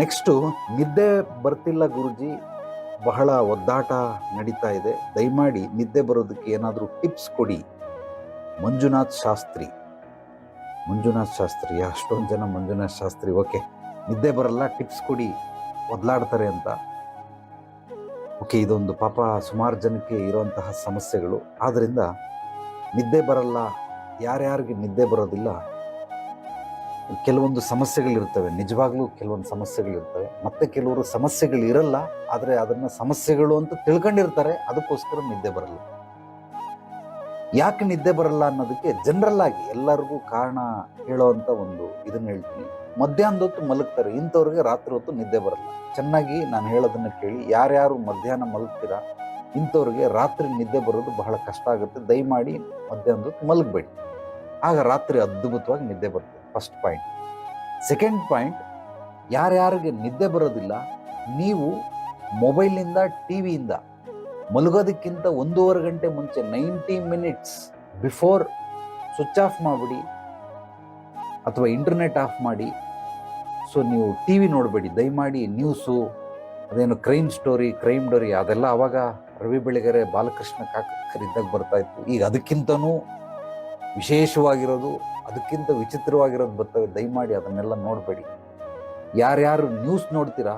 Next ನಿದ್ದೆ ಬರ್ತಿಲ್ಲ ಗುರುಜಿ, ಬಹಳ ಒದ್ದಾಟ ನಡೀತಾ ಇದೆ. ದಯಮಾಡಿ ನಿದ್ದೆ ಬರೋದಕ್ಕೆ ಏನಾದರೂ ಟಿಪ್ಸ್ ಕೊಡಿ. ಮಂಜುನಾಥ್ ಶಾಸ್ತ್ರಿ. ಮಂಜುನಾಥ್ ಶಾಸ್ತ್ರಿ, ಅಷ್ಟೊಂದು ಜನ ಮಂಜುನಾಥ್ ಶಾಸ್ತ್ರಿ. ಓಕೆ, ನಿದ್ದೆ ಬರಲ್ಲ, ಟಿಪ್ಸ್ ಕೊಡಿ. ಒದ್ಲಾಡ್ತಾರೆ ಅಂತ. ಓಕೆ, ಇದೊಂದು ಪಾಪ ಸುಮಾರು ಜನಕ್ಕೆ ಇರುವಂತಹ ಸಮಸ್ಯೆಗಳು. ಆದ್ದರಿಂದ ನಿದ್ದೆ ಬರಲ್ಲ, ಯಾರ್ಯಾರಿಗೆ ನಿದ್ದೆ ಬರೋದಿಲ್ಲ ಕೆಲವೊಂದು ಸಮಸ್ಯೆಗಳಿರ್ತವೆ. ನಿಜವಾಗ್ಲೂ ಕೆಲವೊಂದು ಸಮಸ್ಯೆಗಳಿರ್ತವೆ. ಮತ್ತೆ ಕೆಲವರು ಸಮಸ್ಯೆಗಳು ಇರಲ್ಲ ಆದರೆ ಅದನ್ನು ಸಮಸ್ಯೆಗಳು ಅಂತ ತಿಳ್ಕೊಂಡಿರ್ತಾರೆ. ಅದಕ್ಕೋಸ್ಕರ ನಿದ್ದೆ ಬರಲ್ಲ. ಯಾಕೆ ನಿದ್ದೆ ಬರಲ್ಲ ಅನ್ನೋದಕ್ಕೆ ಜನರಲ್ ಆಗಿ ಎಲ್ಲರಿಗೂ ಕಾರಣ ಹೇಳೋವಂಥ ಒಂದು ಇದನ್ನ ಹೇಳ್ತೀನಿ. ಮಧ್ಯಾಹ್ನದ ಹೊತ್ತು ಮಲಗ್ತಾರೆ. ಇಂಥವ್ರಿಗೆ ರಾತ್ರಿ ಹೊತ್ತು ನಿದ್ದೆ ಬರಲ್ಲ. ಚೆನ್ನಾಗಿ ನಾನು ಹೇಳೋದನ್ನ ಕೇಳಿ, ಯಾರ್ಯಾರು ಮಧ್ಯಾಹ್ನ ಮಲಗ್ತೀರಾ? ಇಂಥವ್ರಿಗೆ ರಾತ್ರಿ ನಿದ್ದೆ ಬರೋದು ಬಹಳ ಕಷ್ಟ ಆಗುತ್ತೆ. ದಯಮಾಡಿ ಮಧ್ಯಾಹ್ನದ ಹೊತ್ತು ಮಲಗಬೇಡಿ. ಆಗ ರಾತ್ರಿ ಅದ್ಭುತವಾಗಿ ನಿದ್ದೆ ಬರ್ತದೆ. ಫಸ್ಟ್ ಪಾಯಿಂಟ್ ಸೆಕೆಂಡ್ ಪಾಯಿಂಟ್ ಯಾರ್ಯಾರಿಗೆ ನಿದ್ದೆ ಬರೋದಿಲ್ಲ, ನೀವು ಮೊಬೈಲಿಂದ ಟಿ ವಿಯಿಂದ ಮಲಗೋದಕ್ಕಿಂತ ಒಂದೂವರೆ ಗಂಟೆ ಮುಂಚೆ ninety minutes before switch off ಮಾಡಿಬಿಡಿ ಅಥವಾ ಇಂಟರ್ನೆಟ್ ಆಫ್ ಮಾಡಿ. ಸೊ, ನೀವು ಟಿ ವಿ ನೋಡಬೇಡಿ, ದಯಮಾಡಿ ನ್ಯೂಸು, ಅದೇನು ಕ್ರೈಮ್ ಸ್ಟೋರಿ, ಕ್ರೈಮ್ ಡೋರಿ, ಅದೆಲ್ಲ ಅವಾಗ ರವಿ ಬೆಳಗೆರೆ ಬಾಲಕೃಷ್ಣ ಕಾಕರಿದ್ದಾಗ ಬರ್ತಾ ಇತ್ತು. ಈಗ ಅದಕ್ಕಿಂತನೂ ವಿಶೇಷವಾಗಿರೋದು, ಅದಕ್ಕಿಂತ ವಿಚಿತ್ರವಾಗಿರೋದು ಬರ್ತವೆ. ದಯಮಾಡಿ ಅದನ್ನೆಲ್ಲ ನೋಡಬೇಡಿ. ಯಾರ್ಯಾರು ನ್ಯೂಸ್ ನೋಡ್ತೀರಾ,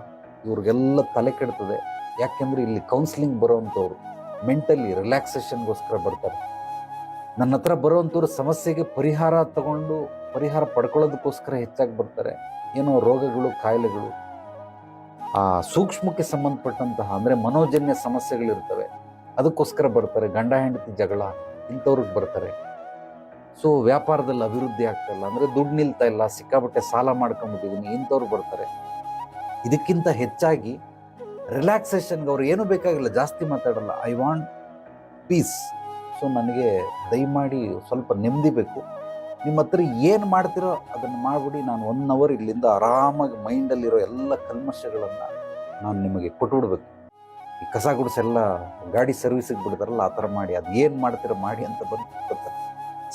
ಇವ್ರಿಗೆಲ್ಲ ತಲೆ ಕೆಡ್ತದೆ. ಯಾಕೆಂದರೆ ಇಲ್ಲಿ ಕೌನ್ಸಿಲಿಂಗ್ ಬರೋವಂಥವ್ರು ಮೆಂಟಲಿ ರಿಲ್ಯಾಕ್ಸೇಷನ್ಗೋಸ್ಕರ ಬರ್ತಾರೆ. ನನ್ನ ಹತ್ರ ಬರೋವಂಥವ್ರು ಸಮಸ್ಯೆಗೆ ಪರಿಹಾರ ತಗೊಂಡು ಪರಿಹಾರ ಪಡ್ಕೊಳ್ಳೋದಕ್ಕೋಸ್ಕರ ಹೆಚ್ಚಾಗಿ ಬರ್ತಾರೆ. ಏನೋ ರೋಗಗಳು, ಕಾಯಿಲೆಗಳು. ಆ ಸೂಕ್ಷ್ಮಕ್ಕೆ ಸಂಬಂಧಪಟ್ಟಂತಹ ಅಂದರೆ ಮನೋಜನ್ಯ ಸಮಸ್ಯೆಗಳಿರ್ತವೆ. ಅದಕ್ಕೋಸ್ಕರ ಬರ್ತಾರೆ. ಗಂಡ, ಹೆಂಡತಿ ಜಗಳ ಇಂಥವ್ರಿಗೆ ಬರ್ತಾರೆ. ಸೊ ವ್ಯಾಪಾರದಲ್ಲಿ ಅಭಿವೃದ್ಧಿ ಆಗ್ತಾ ಇಲ್ಲ ಅಂದರೆ ದುಡ್ಡು ನಿಲ್ತಾ ಇಲ್ಲ ಸಿಕ್ಕಾಬಟ್ಟೆ ಸಾಲ ಮಾಡ್ಕೊಂಬಿಟ್ಟಿದ್ದೀನಿ ಇಂಥವ್ರು ಬರ್ತಾರೆ. ಇದಕ್ಕಿಂತ ಹೆಚ್ಚಾಗಿ ರಿಲ್ಯಾಕ್ಸೇಷನ್ಗೆ ಅವ್ರು ಏನೂ ಬೇಕಾಗಿಲ್ಲ, ಜಾಸ್ತಿ ಮಾತಾಡಲ್ಲ ಐ ವಾಂಟ್ ಪೀಸ್ ಸೊ ನನಗೆ ದಯಮಾಡಿ ಸ್ವಲ್ಪ ನೆಮ್ಮದಿ ಬೇಕು. ನಿಮ್ಮ ಹತ್ರ ಏನು ಮಾಡ್ತಿರೋ ಅದನ್ನು ಮಾಡಿಬಿಡಿ, ನಾನು ಒನ್ ಅವರ್ ಇಲ್ಲಿಂದ ಆರಾಮಾಗಿ ಮೈಂಡಲ್ಲಿರೋ ಎಲ್ಲ ಕಲ್ಮಶಗಳನ್ನು ನಾನು ನಿಮಗೆ ಕೊಟ್ಟುಬಿಡ್ಬೇಕು. ಈ ಕಸ ಗುಡಿಸೆಲ್ಲ, ಗಾಡಿ ಸರ್ವಿಸಿಗೆ ಬಿಡ್ತಾರಲ್ಲ, ಆ ಥರ ಮಾಡಿ, ಅದು ಏನು ಮಾಡ್ತೀರೋ ಮಾಡಿ ಅಂತ ಬಂದು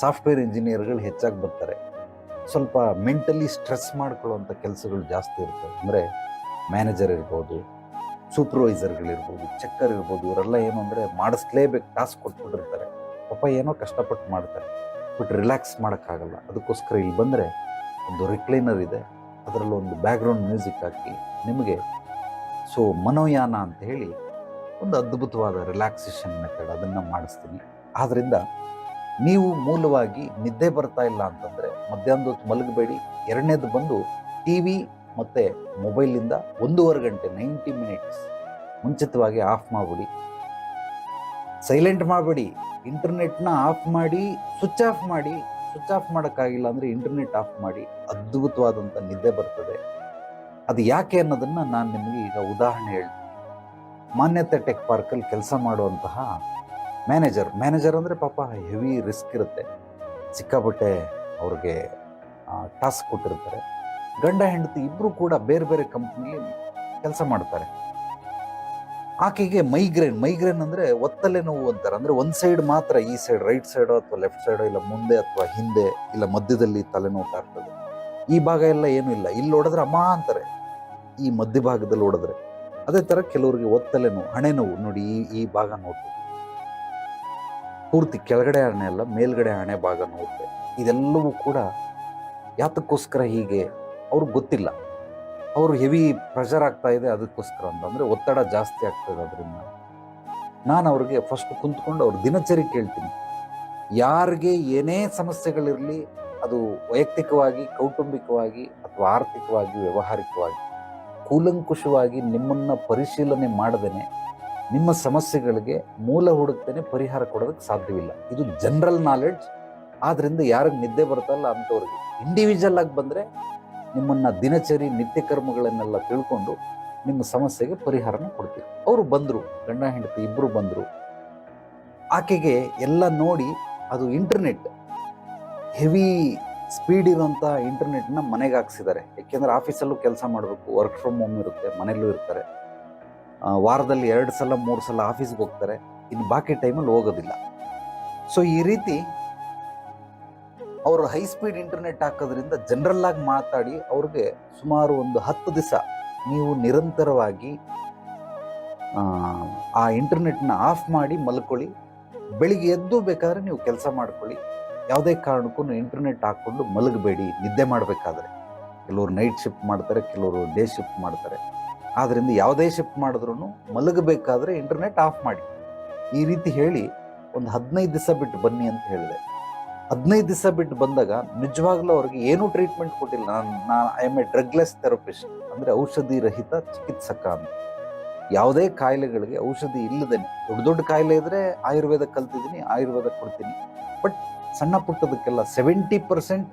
ಸಾಫ್ಟ್ವೇರ್ ಇಂಜಿನಿಯರ್ಗಳು ಹೆಚ್ಚಾಗಿ ಬರ್ತಾರೆ. ಸ್ವಲ್ಪ ಮೆಂಟಲಿ ಸ್ಟ್ರೆಸ್ ಮಾಡ್ಕೊಳ್ಳುವಂಥ ಕೆಲಸಗಳು ಜಾಸ್ತಿ ಇರ್ತವೆ. ಅಂದರೆ ಮ್ಯಾನೇಜರ್ ಇರ್ಬೋದು ಸೂಪರ್ವೈಸರ್ಗಳಿರ್ಬೋದು ಚೆಕ್ಕರ್ ಇರ್ಬೋದು, ಇವರೆಲ್ಲ ಏನು ಅಂದರೆ ಮಾಡಿಸ್ಲೇಬೇಕು, ಟಾಸ್ಕ್ ಕೊಟ್ಬಿಟ್ಟಿರ್ತಾರೆ. ಪಾಪ ಏನೋ ಕಷ್ಟಪಟ್ಟು ಮಾಡ್ತಾರೆ. ಬಟ್ ರಿಲ್ಯಾಕ್ಸ್ ಮಾಡೋಕ್ಕಾಗಲ್ಲ. ಅದಕ್ಕೋಸ್ಕರ ಇಲ್ಲಿ ಬಂದರೆ ಒಂದು ರಿಕ್ಲೈನರ್ ಇದೆ. ಅದರಲ್ಲಿ ಒಂದು ಬ್ಯಾಕ್ಗ್ರೌಂಡ್ ಮ್ಯೂಸಿಕ್ ಹಾಕಿ ನಿಮಗೆ ಸೊ ಮನೋಯಾನ ಅಂತ ಹೇಳಿ ಒಂದು ಅದ್ಭುತವಾದ ರಿಲ್ಯಾಕ್ಸೇಷನ್ ಮೆಥಡ್ ಅದನ್ನು ಮಾಡಿಸ್ತೀನಿ. ಆದ್ದರಿಂದ ನೀವು ಮೂಲವಾಗಿ ನಿದ್ದೆ ಬರ್ತಾ ಇಲ್ಲ ಅಂತಂದರೆ ಮಧ್ಯಾಹ್ನದ ಹೊತ್ತು ಮಲಗಬೇಡಿ. ಎರಡನೇದು ಬಂದು ಟಿ ವಿ ಮತ್ತು ಮೊಬೈಲಿಂದ ಒಂದೂವರೆ ಗಂಟೆ ನೈಂಟಿ ಮಿನಿಟ್ಸ್ ಮುಂಚಿತವಾಗಿ ಆಫ್ ಮಾಡಿಬಿಡಿ. ಸೈಲೆಂಟ್ ಮಾಡಬೇಡಿ. ಇಂಟರ್ನೆಟ್ನ ಆಫ್ ಮಾಡಿ, ಸ್ವಿಚ್ ಆಫ್ ಮಾಡಿ, ಸ್ವಿಚ್ ಆಫ್ ಮಾಡೋಕ್ಕಾಗಿಲ್ಲ ಅಂದರೆ ಇಂಟರ್ನೆಟ್ ಆಫ್ ಮಾಡಿ. ಅದ್ಭುತವಾದಂಥ ನಿದ್ದೆ ಬರ್ತದೆ. ಅದು ಯಾಕೆ ಅನ್ನೋದನ್ನು ನಾನು ನಿಮಗೆ ಈಗ ಉದಾಹರಣೆ ಹೇಳ್ತೀನಿ. ಮಾನ್ಯತೆ ಟೆಕ್ ಪಾರ್ಕಲ್ಲಿ ಕೆಲಸ ಮಾಡುವಂತಹ ಮ್ಯಾನೇಜರ್ ಮ್ಯಾನೇಜರ್ ಅಂದರೆ ಪಾಪ ಹೆವಿ ರಿಸ್ಕ್ ಇರುತ್ತೆ. ಸಿಕ್ಕಾಪಟ್ಟೆ ಅವ್ರಿಗೆ ಟಾಸ್ಕ್ ಕೊಟ್ಟಿರ್ತಾರೆ. ಗಂಡ, ಹೆಂಡತಿ ಇಬ್ಬರು ಕೂಡ ಬೇರೆ ಬೇರೆ ಕಂಪ್ನಿಲಿ ಕೆಲಸ ಮಾಡ್ತಾರೆ. ಆಕೆಗೆ ಮೈಗ್ರೇನ್ ಮೈಗ್ರೇನ್ ಅಂದರೆ ಒತ್ತಲೆ ನೋವು ಅಂತಾರೆ. ಅಂದರೆ ಒಂದು ಸೈಡ್ ಮಾತ್ರ, ಈ ಸೈಡ್ ರೈಟ್ ಸೈಡೋ ಅಥವಾ ಲೆಫ್ಟ್ ಸೈಡೋ ಇಲ್ಲ ಮುಂದೆ ಅಥವಾ ಹಿಂದೆ ಇಲ್ಲ ಮಧ್ಯದಲ್ಲಿ ತಲೆನೋವು ಕಾಡ್ತದೆ ಈ ಭಾಗ ಎಲ್ಲ ಏನೂ ಇಲ್ಲ. ಇಲ್ಲಿ ಹೊಡೆದ್ರೆ ಅಮ್ಮ ಅಂತಾರೆ. ಈ ಮಧ್ಯಭಾಗದಲ್ಲಿ ಹೊಡೆದ್ರೆ ಅದೇ ಥರ ಕೆಲವರಿಗೆ ಒತ್ತಲೆ ನೋವು, ಹಣೆ ನೋವು ನೋಡಿ ಈ ಈ ಭಾಗ ನೋಡ್ತೀವಿ. ಪೂರ್ತಿ ಕೆಳಗಡೆ ಹಣೆ ಅಲ್ಲ, ಮೇಲ್ಗಡೆ ಹಣೆ ಭಾಗ ನೋಡುತ್ತೆ ಇದೆಲ್ಲವೂ ಕೂಡ ಯಾತಕ್ಕೋಸ್ಕರ ಹೀಗೆ ಅವ್ರಿಗೆ ಗೊತ್ತಿಲ್ಲ. ಅವರು ಹೆವಿ ಪ್ರೆಷರ್ ಆಗ್ತಾ ಇದೆ ಅದಕ್ಕೋಸ್ಕರ ಅಂತಂದರೆ ಒತ್ತಡ ಜಾಸ್ತಿ ಆಗ್ತದೆ ಅದರಿಂದ. ನಾನು ಅವ್ರಿಗೆ ಫಸ್ಟ್ ಕುಂತ್ಕೊಂಡು ಅವ್ರ ದಿನಚರಿ ಕೇಳ್ತೀನಿ. ಯಾರಿಗೆ ಏನೇ ಸಮಸ್ಯೆಗಳಿರಲಿ, ಅದು ವೈಯಕ್ತಿಕವಾಗಿ, ಕೌಟುಂಬಿಕವಾಗಿ ಅಥವಾ ಆರ್ಥಿಕವಾಗಿ, ವ್ಯವಹಾರಿಕವಾಗಿ, ಕೂಲಂಕುಷವಾಗಿ ನಿಮ್ಮನ್ನು ಪರಿಶೀಲನೆ ಮಾಡದೇನೆ ನಿಮ್ಮ ಸಮಸ್ಯೆಗಳಿಗೆ ಮೂಲ ಹುಡುಕ್ತೇನೆ ಪರಿಹಾರ ಕೊಡೋದಕ್ಕೆ ಸಾಧ್ಯವಿಲ್ಲ. ಇದು ಜನರಲ್ ನಾಲೆಡ್ಜ್ ಆದ್ರಿಂದ ಯಾರಿಗೆ ನಿದ್ದೆ ಬರುತ್ತಲ್ಲ ಅಂಥವ್ರಿಗೆ ಇಂಡಿವಿಜುವಲ್ ಆಗಿ ಬಂದರೆ ನಿಮ್ಮನ್ನು ದಿನಚರಿ ನಿತ್ಯ ಕರ್ಮಗಳನ್ನೆಲ್ಲ ತಿಳ್ಕೊಂಡು ನಿಮ್ಮ ಸಮಸ್ಯೆಗೆ ಪರಿಹಾರನ ಕೊಡ್ತೀವಿ ಅವರು ಬಂದರು, ಗಂಡ, ಹೆಂಡತಿ ಇಬ್ಬರು ಬಂದರು. ಆಕೆಗೆ ಎಲ್ಲ ನೋಡಿ ಅದು ಇಂಟರ್ನೆಟ್ ಹೆವಿ ಸ್ಪೀಡ್ ಇರುವಂಥ ಇಂಟರ್ನೆಟ್ನ ಮನೆಗೆ ಹಾಕ್ಸಿದ್ದಾರೆ. ಯಾಕೆಂದ್ರೆ ಆಫೀಸಲ್ಲೂ ಕೆಲಸ ಮಾಡಬೇಕು ವರ್ಕ್ ಫ್ರಮ್ ಹೋಮ್ ಇರುತ್ತೆ, ಮನೆಯಲ್ಲೂ ಇರ್ತಾರೆ. ವಾರದಲ್ಲಿ ಎರಡು ಸಲ ಮೂರು ಸಲ ಆಫೀಸ್ಗೆ ಹೋಗ್ತಾರೆ. ಇನ್ನು ಬಾಕಿ ಟೈಮಲ್ಲಿ ಹೋಗೋದಿಲ್ಲ. ಸೊ ಈ ರೀತಿ ಅವರು ಹೈ ಸ್ಪೀಡ್ ಇಂಟರ್ನೆಟ್ ಹಾಕೋದ್ರಿಂದ ಜನರಲ್ ಆಗಿ ಮಾತಾಡಿ ಅವ್ರಿಗೆ ಸುಮಾರು ಒಂದು ಹತ್ತು ದಿವಸ ನೀವು ನಿರಂತರವಾಗಿ ಆ, ಇಂಟರ್ನೆಟ್ನ ಆಫ್ ಮಾಡಿ ಮಲ್ಕೊಳ್ಳಿ. ಬೆಳಿಗ್ಗೆ ಎದ್ದು ಬೇಕಾದ್ರೆ ನೀವು ಕೆಲಸ ಮಾಡ್ಕೊಳ್ಳಿ. ಯಾವುದೇ ಕಾರಣಕ್ಕೂ ಇಂಟರ್ನೆಟ್ ಹಾಕ್ಕೊಂಡು ಮಲಗಬೇಡಿ. ನಿದ್ದೆ ಮಾಡಬೇಕಾದ್ರೆ. ಕೆಲವರು ನೈಟ್ ಶಿಫ್ಟ್ ಮಾಡ್ತಾರೆ ಕೆಲವರು ಡೇ ಶಿಫ್ಟ್ ಮಾಡ್ತಾರೆ. ಆದ್ದರಿಂದ ಯಾವುದೇ ಶಿಫ್ಟ್ ಮಾಡಿದ್ರೂ ಮಲಗಬೇಕಾದ್ರೆ ಇಂಟರ್ನೆಟ್ ಆಫ್ ಮಾಡಿ. ಈ ರೀತಿ ಹೇಳಿ ಒಂದು ಹದಿನೈದು ದಿವಸ ಬಿಟ್ಟು ಬನ್ನಿ ಅಂತ ಹೇಳಿದೆ. ಹದಿನೈದು ದಿವಸ ಬಿಟ್ಟು ಬಂದಾಗ ನಿಜವಾಗ್ಲೂ ಅವ್ರಿಗೆ ಏನೂ ಟ್ರೀಟ್ಮೆಂಟ್ ಕೊಟ್ಟಿಲ್ಲ. ನಾನು ನಾನು I'm a drugless therapist ಅಂದರೆ ಔಷಧಿ ರಹಿತ ಚಿಕಿತ್ಸಕ ಅಂತ. ಯಾವುದೇ ಕಾಯಿಲೆಗಳಿಗೆ ಔಷಧಿ ಇಲ್ಲದೇನೆ ದೊಡ್ಡ ದೊಡ್ಡ ಕಾಯಿಲೆ ಇದ್ರೆ ಆಯುರ್ವೇದ ಕಲ್ತಿದ್ದೀನಿ, ಆಯುರ್ವೇದ ಕೊಡ್ತೀನಿ. ಬಟ್ ಸಣ್ಣ ಪುಟ್ಟದಕ್ಕೆಲ್ಲ ಸೆವೆಂಟಿ ಪರ್ಸೆಂಟ್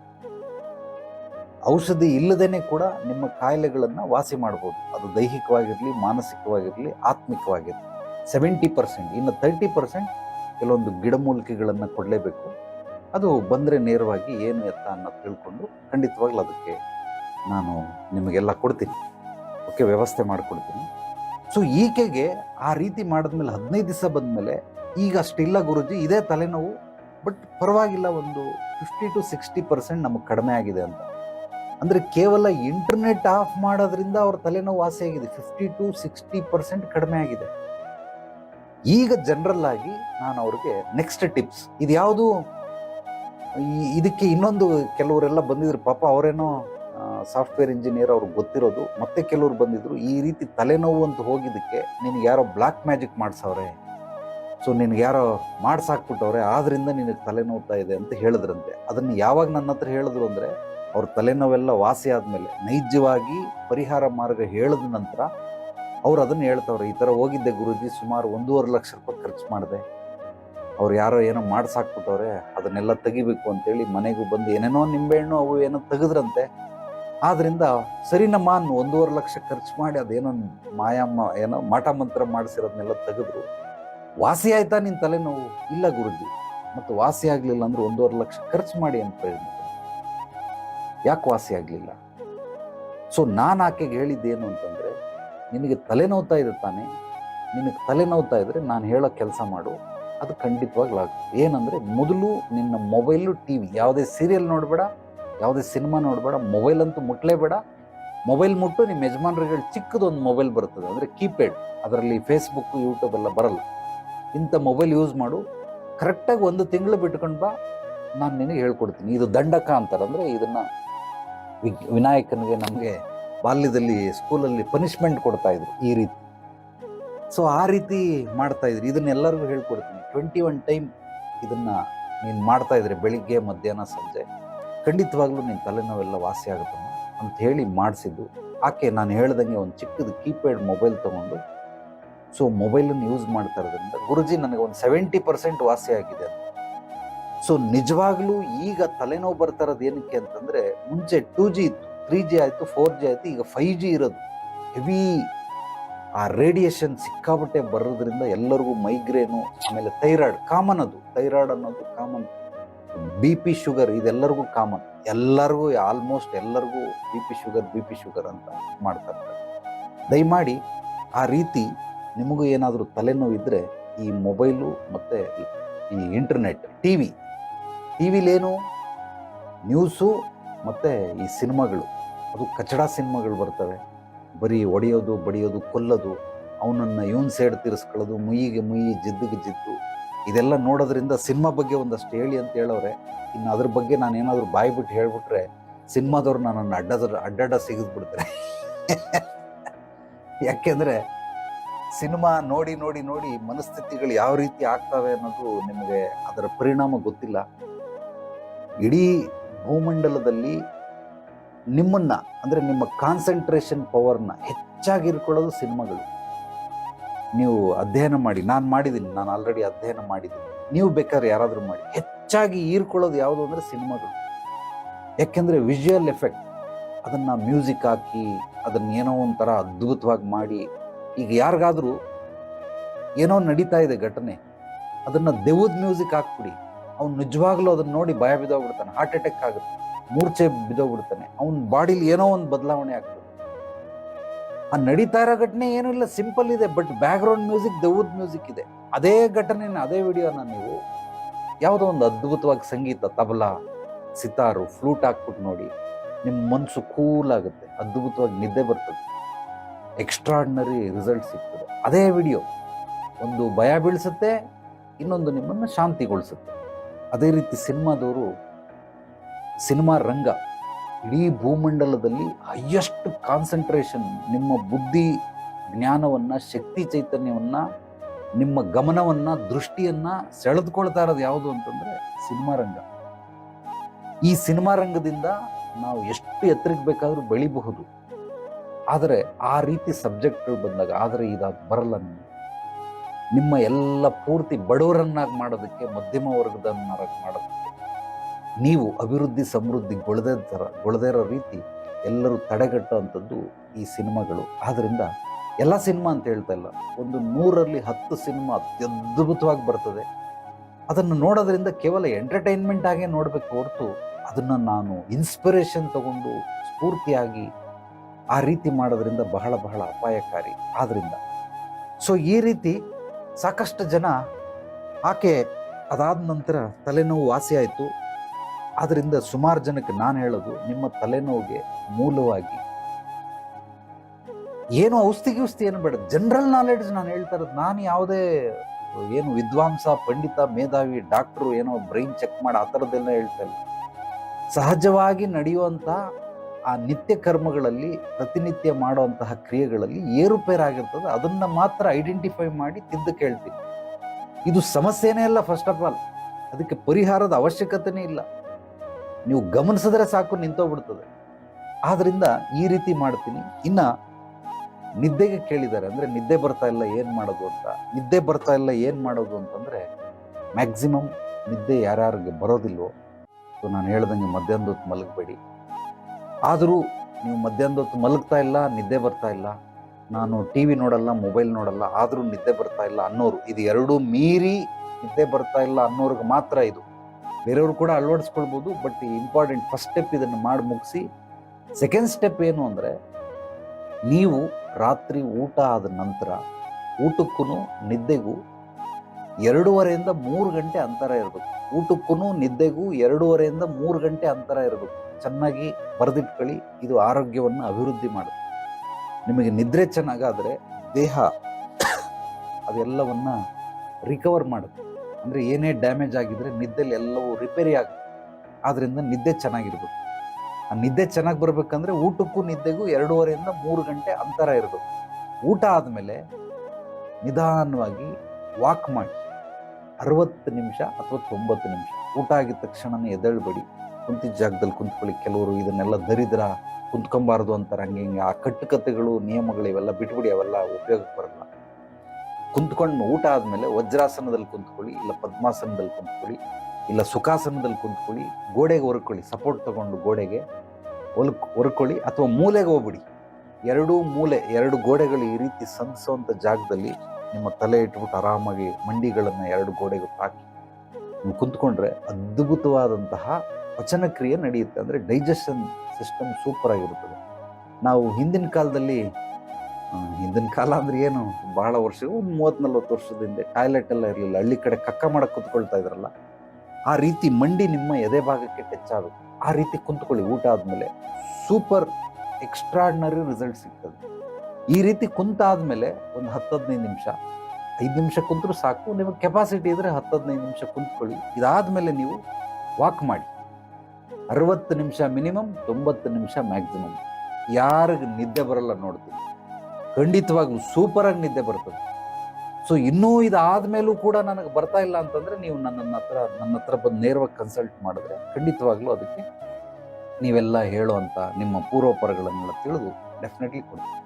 ಔಷಧಿ ಇಲ್ಲದೇನೆ ಕೂಡ ನಿಮ್ಮ ಕಾಯಿಲೆಗಳನ್ನು ವಾಸಿ ಮಾಡ್ಬೋದು. ಅದು ದೈಹಿಕವಾಗಿರಲಿ, ಮಾನಸಿಕವಾಗಿರಲಿ, ಆತ್ಮಿಕವಾಗಿರಲಿ. ಸೆವೆಂಟಿ ಪರ್ಸೆಂಟ್ ಇನ್ನು ತರ್ಟಿ ಪರ್ಸೆಂಟ್ ಕೆಲವೊಂದು ಗಿಡಮೂಲಿಕೆಗಳನ್ನು ಕೊಡಲೇಬೇಕು. ಅದು ಬಂದರೆ ನೇರವಾಗಿ ಏನು ಎತ್ತ ಅನ್ನೋದು ತಿಳ್ಕೊಂಡು ಖಂಡಿತವಾಗ್ಲೂ ಅದಕ್ಕೆ ನಾನು ನಿಮಗೆಲ್ಲ ಕೊಡ್ತೀನಿ. ಓಕೆ, ವ್ಯವಸ್ಥೆ ಮಾಡಿಕೊಡ್ತೀನಿ. ಸೊ ಈಕೆಗೆ ಆ ರೀತಿ ಮಾಡಿದ್ಮೇಲೆ ಹದಿನೈದು ದಿವಸ ಬಂದಮೇಲೆ ಈಗ ಅಷ್ಟಿಲ್ಲ ಗುರುಜಿ, ಇದೇ ತಲೆನೋವು, ಬಟ್ ಪರವಾಗಿಲ್ಲ ಒಂದು ಫಿಫ್ಟಿ ಟು ಸಿಕ್ಸ್ಟಿ ಪರ್ಸೆಂಟ್ ನಮಗೆ ಕಡಿಮೆ ಆಗಿದೆ ಅಂತ. ಅಂದರೆ ಕೇವಲ ಇಂಟರ್ನೆಟ್ ಆಫ್ ಮಾಡೋದ್ರಿಂದ ಅವ್ರ ತಲೆನೋವು ವಾಸಿಯಾಗಿದೆ ಫಿಫ್ಟಿ ಟು ಸಿಕ್ಸ್ಟಿ ಪರ್ಸೆಂಟ್ ಕಡಿಮೆ ಆಗಿದೆ. ಈಗ ಜನರಲ್ ಆಗಿ ನಾನು ಅವ್ರಿಗೆ ನೆಕ್ಸ್ಟ್ ಟಿಪ್ಸ್ ಇದು ಯಾವುದು? ಇದಕ್ಕೆ ಇನ್ನೊಂದು ಕೆಲವರೆಲ್ಲ ಬಂದಿದ್ರು. ಪಾಪ ಅವರೇನೋ ಸಾಫ್ಟ್ವೇರ್ ಇಂಜಿನಿಯರ್ ಅವ್ರಿಗೆ ಗೊತ್ತಿರೋದು. ಮತ್ತೆ ಕೆಲವರು ಬಂದಿದ್ರು. ಈ ರೀತಿ ತಲೆನೋವು ಅಂತ ಹೋಗಿದ್ದಕ್ಕೆ ನಿನಗೆ ಯಾರೋ ಬ್ಲ್ಯಾಕ್ ಮ್ಯಾಜಿಕ್ ಮಾಡಿಸವ್ರೆ. ಸೊ ನಿನಗೆ ಯಾರೋ ಮಾಡ್ಸಾಕ್ಬಿಟ್ಟವ್ರೆ. ಆದ್ರಿಂದ ನಿನಗೆ ತಲೆನೋವ್ತಾ ಇದೆ ಅಂತ ಹೇಳಿದ್ರಂತೆ. ಅದನ್ನು ಯಾವಾಗ ನನ್ನ ಹತ್ರ ಹೇಳಿದ್ರು ಅಂದರೆ ಅವ್ರ ತಲೆನೋವೆಲ್ಲ ವಾಸಿ ಆದಮೇಲೆ ನೈಜವಾಗಿ ಪರಿಹಾರ ಮಾರ್ಗ ಹೇಳಿದ ನಂತರ ಅವ್ರು ಅದನ್ನು ಹೇಳ್ತವ್ರೆ, ಈ ಥರ ಹೋಗಿದ್ದೆ ಗುರುಜಿ, ಸುಮಾರು ಒಂದೂವರೆ ಲಕ್ಷ ರೂಪಾಯಿ ಖರ್ಚು ಮಾಡಿದೆ. ಅವ್ರು ಯಾರೋ ಏನೋ ಮಾಡಿಸಾಕ್ಬಿಟ್ಟವ್ರೆ, ಅದನ್ನೆಲ್ಲ ತೆಗಿಬೇಕು ಅಂತೇಳಿ ಮನೆಗೂ ಬಂದು ಏನೇನೋ ನಿಂಬೆಹಣ್ಣು ಅವು ಏನೋ ತೆಗೆದ್ರಂತೆ. ಆದ್ದರಿಂದ ಸರಿನಮ್ಮ ಅನ್ನು ಒಂದೂವರೆ ಲಕ್ಷ ಖರ್ಚು ಮಾಡಿ ಅದೇನೋ ಮಾಯಮ್ಮ, ಏನೋ ಮಾಟ ಮಂತ್ರ ಮಾಡಿಸಿರೋದನ್ನೆಲ್ಲ ತೆಗೆದ್ರು. ವಾಸಿ ಆಯ್ತಾ ನಿನ್ನ ತಲೆನೋವು? ಇಲ್ಲ ಗುರುಜಿ, ಮತ್ತು ವಾಸಿ ಆಗಲಿಲ್ಲ ಅಂದ್ರೆ ಒಂದೂವರೆ ಲಕ್ಷ ಖರ್ಚು ಮಾಡಿ ಅಂತ ಪ್ರಯೋಜನ ಯಾಕೆ ವಾಸಿ ಆಗಲಿಲ್ಲ. ಸೊ ನಾನು ಆಕೆಗೆ ಹೇಳಿದ್ದೇನು ಅಂತಂದರೆ, ನಿನಗೆ ತಲೆನೋವ್ತಾ ಇದೆ ತಾನೆ, ನಿನಗೆ ತಲೆನೋವ್ತಾ ಇದ್ರೆ ನಾನು ಹೇಳೋ ಕೆಲಸ ಮಾಡು, ಅದು ಖಂಡಿತವಾಗ್ಲೂ ಆಗುತ್ತೆ ಏನಂದರೆ, ಮೊದಲು ನಿನ್ನ ಮೊಬೈಲು ಟಿ ವಿ ಯಾವುದೇ ಸೀರಿಯಲ್ ನೋಡಬೇಡ, ಯಾವುದೇ ಸಿನಿಮಾ ನೋಡಬೇಡ, ಮೊಬೈಲ್ ಅಂತೂ ಮುಟ್ಲೇಬೇಡ. ಮೊಬೈಲ್ ಮುಟ್ಟು ನಿಮ್ಮ ಯಜಮಾನ್ರಿಗಳು ಚಿಕ್ಕದೊಂದು ಮೊಬೈಲ್ ಬರ್ತದೆ, ಅಂದರೆ ಕೀಪ್ಯಾಡ್. ಅದರಲ್ಲಿ ಫೇಸ್ಬುಕ್ ಯೂಟ್ಯೂಬ್ ಎಲ್ಲ ಬರಲ್ಲ. ಇಂಥ ಮೊಬೈಲ್ ಯೂಸ್ ಮಾಡು. ಕರೆಕ್ಟಾಗಿ ಒಂದು ತಿಂಗಳು ಬಿಟ್ಕೊಂಡು ಬಾ, ನಾನು ನಿನಗೆ ಹೇಳ್ಕೊಡ್ತೀನಿ. ಇದು ದಂಡಕ ಅಂತಾರೆ. ಅಂದರೆ ಇದನ್ನು ವಿನಾಯಕನಿಗೆ ನಮಗೆ ಬಾಲ್ಯದಲ್ಲಿ ಸ್ಕೂಲಲ್ಲಿ ಪನಿಷ್ಮೆಂಟ್ ಕೊಡ್ತಾ ಇದ್ರು ಈ ರೀತಿ. ಸೊ ಆ ರೀತಿ ಮಾಡ್ತಾ ಇದ್ರಿ. ಇದನ್ನೆಲ್ಲರಿಗೂ ಹೇಳ್ಕೊಡ್ತೀನಿ. ಟ್ವೆಂಟಿ ಒನ್ ಟೈಮ್ ಇದನ್ನ ನೀನು ಮಾಡ್ತಾ ಇದ್ರೆ ಬೆಳಿಗ್ಗೆ, ಮಧ್ಯಾಹ್ನ, ಸಂಜೆ, ಖಂಡಿತವಾಗ್ಲೂ ನಿನ್ನ ತಲೆನೋವೆಲ್ಲ ವಾಸಿ ಆಗುತ್ತಮ್ಮ ಅಂತ ಹೇಳಿ ಮಾಡಿಸಿದ್ದು. ಆಕೆ ನಾನು ಹೇಳ್ದಂಗೆ ಒಂದು ಚಿಕ್ಕದು ಕೀಪ್ಯಾಡ್ ಮೊಬೈಲ್ ತೊಗೊಂಡು ಸೊ ಮೊಬೈಲನ್ನು ಯೂಸ್ ಮಾಡ್ತಾ ಇರೋದ್ರಿಂದ ಗುರುಜಿ ನನಗೆ ಒಂದು ಸೆವೆಂಟಿ ಪರ್ಸೆಂಟ್ ವಾಸಿ ಆಗಿದೆ ಸೊ ನಿಜವಾಗ್ಲೂ ಈಗ ತಲೆನೋವು ಬರ್ತಾ ಇರೋದು ಏನಕ್ಕೆ ಅಂತಂದ್ರೆ, ಮುಂಚೆ ಟೂ ಜಿ ಇತ್ತು ತ್ರೀ ಜಿ ಆಯಿತು ಫೋರ್ ಜಿ ಆಯಿತು, ಈಗ ಫೈವ್ ಜಿ ಇರೋದು. ಹೆವಿ ಆ ರೇಡಿಯೇಷನ್ ಸಿಕ್ಕಾಪಟ್ಟೆ ಬರೋದ್ರಿಂದ ಎಲ್ಲರಿಗೂ ಮೈಗ್ರೇನು ಆಮೇಲೆ ಥೈರಾಯ್ಡ್ ಕಾಮನ್ ಅದು. ಥೈರಾಯ್ಡ್ ಅನ್ನೋದು ಕಾಮನ್ ಬಿ ಪಿ ಶುಗರ್ ಇದೆಲ್ಲರಿಗೂ ಕಾಮನ್ ಎಲ್ಲರಿಗೂ ಆಲ್ಮೋಸ್ಟ್ ಎಲ್ಲರಿಗೂ B P sugar B P sugar ಅಂತ ಮಾಡ್ತಾರೆ ದಯಮಾಡಿ ಆ ರೀತಿ ನಿಮಗೂ ಏನಾದರೂ ತಲೆನೋವು ಇದ್ದರೆ ಈ ಮೊಬೈಲು ಮತ್ತು ಈ ಇಂಟರ್ನೆಟ್ ಟಿ ವಿ ಟಿ ವಿಲೇನು ನ್ಯೂಸು, ಮತ್ತು ಈ ಸಿನಿಮಾಗಳು. ಅದು ಕಚಡ ಸಿನಿಮಾಗಳು ಬರ್ತವೆ. ಬರೀ ಒಡೆಯೋದು, ಬಡಿಯೋದು, ಕೊಲ್ಲೋದು, ಅವನನ್ನು ಇವನ್ ಸೈಡ್ ತಿರ್ಸ್ಕೊಳ್ಳೋದು, ಮುಯ್ಯಿಗೆ ಮುಯ್ಯಿ, ಜಿದ್ದಿಗೆ ಜಿದ್ದು, ಇದೆಲ್ಲ ನೋಡೋದ್ರಿಂದ ಸಿನಿಮಾ ಬಗ್ಗೆ ಒಂದಷ್ಟು ಹೇಳಿ ಅಂತ ಹೇಳೋರೆ ಇನ್ನು ಅದ್ರ ಬಗ್ಗೆ ನಾನು ಏನಾದರೂ ಬಾಯಿ ಬಿಟ್ಟು ಹೇಳ್ಬಿಟ್ರೆ ಸಿನಿಮಾದವ್ರು ನನ್ನನ್ನು ಅಡ್ಡದ್ರ ಅಡ್ಡಡ್ಡ ಸಿಗಿದ್ಬಿಡ್ತಾರೆ. ಯಾಕೆಂದರೆ ಸಿನಿಮಾ ನೋಡಿ ನೋಡಿ ನೋಡಿ ಮನಸ್ಥಿತಿಗಳು ಯಾವ ರೀತಿ ಆಗ್ತವೆ ಅನ್ನೋದು ನಿಮಗೆ ಅದರ ಪರಿಣಾಮ ಗೊತ್ತಿಲ್ಲ. ಇಡೀ ಭೂಮಂಡಲದಲ್ಲಿ ನಿಮ್ಮನ್ನು, ಅಂದರೆ ನಿಮ್ಮ ಕಾನ್ಸಂಟ್ರೇಷನ್ ಪವರ್ನ ಹೆಚ್ಚಾಗಿ ಇರ್ಕೊಳ್ಳೋದು ಸಿನಿಮಾಗಳು. ನೀವು ಅಧ್ಯಯನ ಮಾಡಿ, ನಾನು ಮಾಡಿದ್ದೀನಿ, ನಾನು ಆಲ್ರೆಡಿ ಅಧ್ಯಯನ ಮಾಡಿದ್ದೀನಿ. ನೀವು ಬೇಕಾದ್ರೆ ಯಾರಾದರೂ ಮಾಡಿ. ಹೆಚ್ಚಾಗಿ ಈರ್ಕೊಳ್ಳೋದು ಯಾವುದು ಅಂದರೆ ಸಿನಿಮಾಗಳು. ಯಾಕೆಂದರೆ ವಿಜುವಲ್ ಎಫೆಕ್ಟ್ ಅದನ್ನು ಮ್ಯೂಸಿಕ್ ಹಾಕಿ, ಅದನ್ನು ಏನೋ ಒಂಥರ ಅದ್ಭುತವಾಗಿ ಮಾಡಿ, ಈಗ ಯಾರಿಗಾದರೂ ಏನೋ ನಡೀತಾ ಇದೆ ಘಟನೆ, ಅದನ್ನು ದೆವ್ವದ ಮ್ಯೂಸಿಕ್ ಹಾಕ್ಬಿಡಿ. ಅವ್ನು ನಿಜವಾಗ್ಲೂ ಅದನ್ನ ನೋಡಿ ಭಯ ಬಿದ್ದೋಗ್ಬಿಡ್ತಾನೆ. ಹಾರ್ಟ್ ಅಟ್ಯಾಕ್ ಆಗುತ್ತೆ. ಮೂರ್ಛೆ ಬಿದ್ದೋಗ್ಬಿಡ್ತಾನೆ. ಅವ್ನ ಬಾಡಿಲಿ ಏನೋ ಒಂದು ಬದಲಾವಣೆ ಆಗ್ತದೆ ಆ ನಡೀತಾ ಇರೋ ಘಟನೆ ಏನೂ ಇಲ್ಲ ಸಿಂಪಲ್ ಇದೆ ಬಟ್ ಬ್ಯಾಕ್ಗ್ರೌಂಡ್ ಮ್ಯೂಸಿಕ್ ದೆವ್ವದ ಮ್ಯೂಸಿಕ್ ಇದೆ. ಅದೇ ಘಟನೆನ, ಅದೇ ವಿಡಿಯೋನ ನೀವು ಯಾವುದೋ ಒಂದು ಅದ್ಭುತವಾಗಿ ಸಂಗೀತ, ತಬಲಾ, ಸಿತಾರು ಫ್ಲೂಟ್ ಹಾಕ್ಬಿಟ್ಟು ನೋಡಿ ನಿಮ್ಮ ಮನಸ್ಸು ಕೂಲ್ ಆಗುತ್ತೆ. ಅದ್ಭುತವಾಗಿ ನಿದ್ದೆ ಬರ್ತದೆ. ಎಕ್ಸ್ಟ್ರಾಡ್ನರಿ ರಿಸಲ್ಟ್ ಸಿಗ್ತದೆ. ಅದೇ ವಿಡಿಯೋ. ಒಂದು ಭಯ ಬೀಳಿಸುತ್ತೆ, ಇನ್ನೊಂದು ನಿಮ್ಮನ್ನು ಶಾಂತಿಗೊಳಿಸುತ್ತೆ. ಅದೇ ರೀತಿ ಸಿನಿಮಾದವರು ಸಿನಿಮಾ ರಂಗ ಇಡೀ ಭೂಮಂಡಲದಲ್ಲಿ ಹೈಯೆಸ್ಟ್ ಕಾನ್ಸಂಟ್ರೇಷನ್ ನಿಮ್ಮ ಬುದ್ಧಿ, ಜ್ಞಾನವನ್ನು, ಶಕ್ತಿ ಚೈತನ್ಯವನ್ನು, ನಿಮ್ಮ ಗಮನವನ್ನು, ದೃಷ್ಟಿಯನ್ನು ಸೆಳೆದುಕೊಳ್ತಾ ಇರೋದು ಯಾವುದು ಅಂತಂದರೆ ಸಿನಿಮಾ ರಂಗ. ಈ ಸಿನಿಮಾ ರಂಗದಿಂದ ನಾವು ಎಷ್ಟು ಎತ್ತರಕ್ಕೆ ಬೇಕಾದರೂ ಬೆಳಿಬಹುದು. ಆದರೆ ಆ ರೀತಿ ಸಬ್ಜೆಕ್ಟ್ಗಳು ಬಂದಾಗ, ಆದರೆ ಇದಾಗಿ ಬರಲ್ಲ ನಿಮಗೆ ನಿಮ್ಮ ಎಲ್ಲ ಪೂರ್ತಿ ಬಡವರನ್ನಾಗಿ ಮಾಡೋದಕ್ಕೆ ಮಧ್ಯಮ ವರ್ಗದನ್ನಾಗಿ ಮಾಡೋದಕ್ಕೆ ನೀವು ಅಭಿವೃದ್ಧಿ, ಸಮೃದ್ಧಿ ಗೊಳದೇ ಥರ ಇರೋ ರೀತಿ ಎಲ್ಲರೂ ತಡೆಗಟ್ಟುವಂಥದ್ದು ಈ ಸಿನಿಮಾಗಳು. ಆದ್ದರಿಂದ ಎಲ್ಲ ಸಿನಿಮಾ ಅಂತ ಹೇಳ್ತಾ ಇಲ್ಲ. ಒಂದು ನೂರಲ್ಲಿ ಹತ್ತು ಸಿನಿಮಾ ಅತ್ಯದ್ಭುತವಾಗಿ ಬರ್ತದೆ. ಅದನ್ನು ನೋಡೋದ್ರಿಂದ ಕೇವಲ ಎಂಟರ್ಟೈನ್ಮೆಂಟ್ ಆಗೇ ನೋಡಬೇಕು ಹೊರತು ಅದನ್ನು ನಾನು ಇನ್ಸ್ಪಿರೇಷನ್ ತಗೊಂಡು ಸ್ಫೂರ್ತಿಯಾಗಿ ಆ ರೀತಿ ಮಾಡೋದ್ರಿಂದ ಬಹಳ ಬಹಳ ಅಪಾಯಕಾರಿ. ಆದ್ದರಿಂದ ಸೊ ಈ ರೀತಿ ಸಾಕಷ್ಟು ಜನ ಆಕೆ ಅದಾದ ನಂತರ ತಲೆನೋವು ವಾಸಿ ಆಯಿತು ಆದ್ದರಿಂದ ಸುಮಾರು ಜನಕ್ಕೆ ನಾನು ಹೇಳೋದು ನಿಮ್ಮ ತಲೆನೋವಿಗೆ ಮೂಲವಾಗಿ. ಏನು ಔಷಧಿ ಔಷಧಿ ಏನು ಬೇಡ. ಜನರಲ್ ನಾಲೆಡ್ಜ್ ನಾನು ಹೇಳ್ತಾ ಇರೋದು. ನಾನು ಯಾವುದೇ ಏನು ವಿದ್ವಾಂಸ, ಪಂಡಿತ, ಮೇಧಾವಿ ಡಾಕ್ಟ್ರು ಏನೋ ಬ್ರೈನ್ ಚೆಕ್ ಮಾಡಿ, ಆ ಥರದ್ದೆಲ್ಲ ಹೇಳ್ತಾ ಇಲ್ಲ. ಸಹಜವಾಗಿ ನಡೆಯುವಂಥ ಆ ನಿತ್ಯ ಕರ್ಮಗಳಲ್ಲಿ ಪ್ರತಿನಿತ್ಯ ಮಾಡುವಂತಹ ಕ್ರಿಯೆಗಳಲ್ಲಿ ಏರುಪೇರಾಗಿರ್ತದೆ. ಅದನ್ನು ಮಾತ್ರ ಐಡೆಂಟಿಫೈ ಮಾಡಿ ತಿದ್ದು ಕೇಳ್ತೀನಿ ಇದು ಸಮಸ್ಯೆನೇ ಅಲ್ಲ ಫಸ್ಟ್ ಆಫ್ ಆಲ್ ಅದಕ್ಕೆ ಪರಿಹಾರದ ಅವಶ್ಯಕತೆನೇ ಇಲ್ಲ. ನೀವು ಗಮನಿಸಿದ್ರೆ ಸಾಕು ನಿಂತೋಗ್ಬಿಡ್ತದೆ. ಆದ್ದರಿಂದ ಈ ರೀತಿ ಮಾಡ್ತೀನಿ. ಇನ್ನು ನಿದ್ದೆಗೆ ಕೇಳಿದ್ದಾರೆ ಅಂದರೆ ನಿದ್ದೆ ಬರ್ತಾ ಇಲ್ಲ, ಏನು ಮಾಡೋದು ಅಂತ. ನಿದ್ದೆ ಬರ್ತಾ ಇಲ್ಲ, ಏನು ಮಾಡೋದು ಅಂತಂದರೆ ಮ್ಯಾಕ್ಸಿಮಮ್ ನಿದ್ದೆ ಯಾರ್ಯಾರಿಗೆ ಬರೋದಿಲ್ವೋ, ಸೊ ನಾನು ಹೇಳ್ದಂಗೆ ಮಧ್ಯಾಹ್ನದ ಮಲಗಬೇಡಿ. ಆದರೂ ನೀವು ಮಧ್ಯಾಹ್ನದೊತ್ತು ಮಲಗ್ತಾ ಇಲ್ಲ, ನಿದ್ದೆ ಬರ್ತಾ ಇಲ್ಲ, ನಾನು ಟಿ ವಿ ನೋಡಲ್ಲ ಮೊಬೈಲ್ ನೋಡಲ್ಲ, ಆದರೂ ನಿದ್ದೆ ಬರ್ತಾ ಇಲ್ಲ ಅನ್ನೋರು, ಇದು ಎರಡೂ ಮೀರಿ ನಿದ್ದೆ ಬರ್ತಾ ಇಲ್ಲ ಅನ್ನೋರಿಗೆ ಮಾತ್ರ ಇದು. ಬೇರೆಯವರು ಕೂಡ ಅಳವಡಿಸ್ಕೊಳ್ಬೋದು ಬಟ್ ಇಂಪಾರ್ಟೆಂಟ್ ಫಸ್ಟ್ ಸ್ಟೆಪ್ ಇದನ್ನು ಮಾಡಿ ಮುಗಿಸಿ ಸೆಕೆಂಡ್ ಸ್ಟೆಪ್ ಏನು ಅಂದರೆ, ನೀವು ರಾತ್ರಿ ಊಟ ಆದ ನಂತರ ಊಟಕ್ಕೂ ನಿದ್ದೆಗೂ ಎರಡೂವರೆಯಿಂದ ಮೂರು ಗಂಟೆ ಅಂತರ ಇರಬೇಕು. ಊಟಕ್ಕೂ ನಿದ್ದೆಗೂ ಎರಡೂವರೆಯಿಂದ ಮೂರು ಗಂಟೆ ಅಂತರ ಇರಬೇಕು. ಚೆನ್ನಾಗಿ ಬರೆದಿಟ್ಕೊಳ್ಳಿ, ಇದು ಆರೋಗ್ಯವನ್ನು ಅಭಿವೃದ್ಧಿ ಮಾಡುತ್ತೆ. ನಿಮಗೆ ನಿದ್ರೆ ಚೆನ್ನಾಗಾದರೆ ದೇಹ ಅದೆಲ್ಲವನ್ನು ರಿಕವರ್ ಮಾಡುತ್ತೆ. ಅಂದರೆ ಏನೇ ಡ್ಯಾಮೇಜ್ ಆಗಿದ್ರೆ ನಿದ್ದೆಲಿ ಎಲ್ಲವೂ ರಿಪೇರಿ ಆಗುತ್ತೆ. ಆದ್ದರಿಂದ ನಿದ್ದೆ ಚೆನ್ನಾಗಿರ್ಬೇಕು. ಆ ನಿದ್ದೆ ಚೆನ್ನಾಗಿ ಬರಬೇಕಂದ್ರೆ ಊಟಕ್ಕೂ ನಿದ್ದೆಗೂ ಎರಡೂವರೆಯಿಂದ ಮೂರು ಗಂಟೆ ಅಂತರ ಇರಬೇಕು. ಊಟ ಆದಮೇಲೆ ನಿಧಾನವಾಗಿ ವಾಕ್ ಮಾಡಿ. ಅರವತ್ತು ನಿಮಿಷ ಅಥವಾ ತೊಂಬತ್ತು ನಿಮಿಷ. ಊಟ ಆಗಿದ ತಕ್ಷಣನೇ ಎದ್ದೇಳ್ಬೇಡಿ. ಕುಂತಿದ್ದ ಜಾಗದಲ್ಲಿ ಕುಂತ್ಕೊಳ್ಳಿ. ಕೆಲವರು ಇದನ್ನೆಲ್ಲ ದರಿದ್ರ ಕುಂತ್ಕೊಂಬಾರ್ದು ಅಂತಾರೆ. ಹಂಗೆ ಹಿಂಗೆ ಆ ಕಟ್ಟುಕತೆಗಳು, ನಿಯಮಗಳು ಇವೆಲ್ಲ ಬಿಟ್ಬಿಡಿ, ಅವೆಲ್ಲ ಉಪಯೋಗಕ್ಕೆ ಬರಲ್ಲ. ಕುಂತ್ಕೊಂಡು ಊಟ ಆದಮೇಲೆ ವಜ್ರಾಸನದಲ್ಲಿ ಕುಂತ್ಕೊಳ್ಳಿ, ಇಲ್ಲ ಪದ್ಮಾಸನದಲ್ಲಿ ಕುಂತ್ಕೊಳ್ಳಿ, ಇಲ್ಲ ಸುಖಾಸನದಲ್ಲಿ ಕುಂತ್ಕೊಳ್ಳಿ, ಗೋಡೆಗೆ ಹೊರ್ಕೊಳ್ಳಿ. ಸಪೋರ್ಟ್ ತಗೊಂಡು ಗೋಡೆಗೆ ಹೊಲ್ಕ್, ಹೊರ್ಕೊಳ್ಳಿ ಅಥವಾ ಮೂಲೆಗೆ ಹೋಗ್ಬಿಡಿ. ಎರಡೂ ಮೂಲೆ, ಎರಡು ಗೋಡೆಗಳು ಈ ರೀತಿ ಸಂಧಿಸುವಂಥ ಜಾಗದಲ್ಲಿ ನಿಮ್ಮ ತಲೆ ಇಟ್ಬಿಟ್ಟು ಆರಾಮಾಗಿ ಮಂಡಿಗಳನ್ನು ಎರಡು ಗೋಡೆಗೆ ಹಾಕಿ ನೀವು ಕುಂತ್ಕೊಂಡ್ರೆ ಅದ್ಭುತವಾದಂತಹ ಪಚನ ಕ್ರಿಯೆ ನಡೆಯುತ್ತೆ ಅಂದರೆ ಡೈಜೆಷನ್ ಸಿಸ್ಟಮ್ ಸೂಪರ್ ಆಗಿರುತ್ತದೆ ನಾವು ಹಿಂದಿನ ಕಾಲದಲ್ಲಿ ಹಿಂದಿನ ಕಾಲ ಅಂದರೆ ಏನು ಭಾಳ ವರ್ಷ, ಒಂದು ಮೂವತ್ತು ನಲ್ವತ್ತು ವರ್ಷದ ಹಿಂದೆ ಟಾಯ್ಲೆಟ್ ಎಲ್ಲ ಇರಲಿಲ್ಲ, ಹಳ್ಳಿ ಕಡೆ ಕಕ್ಕ ಮಾಡಕ್ಕೆ ಕುತ್ಕೊಳ್ತಾ ಇದ್ರಲ್ಲ, ಆ ರೀತಿ ಮಂಡಿ ನಿಮ್ಮ ಎದೆ ಭಾಗಕ್ಕೆ ಟಚ್ ಆಗಬೇಕು ಆ ರೀತಿ ಕುಂತ್ಕೊಳ್ಳಿ, ಊಟ ಆದಮೇಲೆ ಸೂಪರ್ ಎಕ್ಸ್ಟ್ರಾಡ್ನರಿ ರಿಸಲ್ಟ್ ಸಿಗ್ತದೆ. ಈ ರೀತಿ ಕುಂತಾದ್ಮೇಲೆ ಒಂದು ಹತ್ತು ಹದಿನೈದು ನಿಮಿಷ, ಐದು ನಿಮಿಷ ಕುಂತರೂ ಸಾಕು, ನಿಮಗೆ ಕೆಪಾಸಿಟಿ ಇದ್ದರೆ ಹತ್ತು ಹದಿನೈದು ನಿಮಿಷ ಕುಂತ್ಕೊಳ್ಳಿ, ಇದಾದ್ಮೇಲೆ ನೀವು ವಾಕ್ ಮಾಡಿ. ಅರವತ್ತು ನಿಮಿಷ ಮಿನಿಮಮ್, ತೊಂಬತ್ತು ನಿಮಿಷ ಮ್ಯಾಕ್ಸಿಮಮ್ ಯಾರಿಗೆ ನಿದ್ದೆ ಬರಲ್ಲ ನೋಡ್ತೀನಿ. ಖಂಡಿತವಾಗ್ಲೂ ಸೂಪರಾಗಿ ನಿದ್ದೆ ಬರ್ತದೆ. ಸೊ ಇನ್ನೂ ಇದಾದ್ಮೇಲೂ ಕೂಡ ನನಗೆ ಬರ್ತಾ ಇಲ್ಲ ಅಂತಂದರೆ ನೀವು ನನ್ನ ಹತ್ರ ನನ್ನ ಹತ್ರ ಬಂದು ನೇರವಾಗಿ ಕನ್ಸಲ್ಟ್ ಮಾಡಿದ್ರೆ ಖಂಡಿತವಾಗ್ಲೂ ಅದಕ್ಕೆ ನೀವೆಲ್ಲ ಹೇಳುವಂಥ ನಿಮ್ಮ ಪೂರ್ವಪರಗಳನ್ನೆಲ್ಲ ತಿಳಿದು ಡೆಫಿನೆಟ್ಲಿ ಕೊಡ್ತೀನಿ.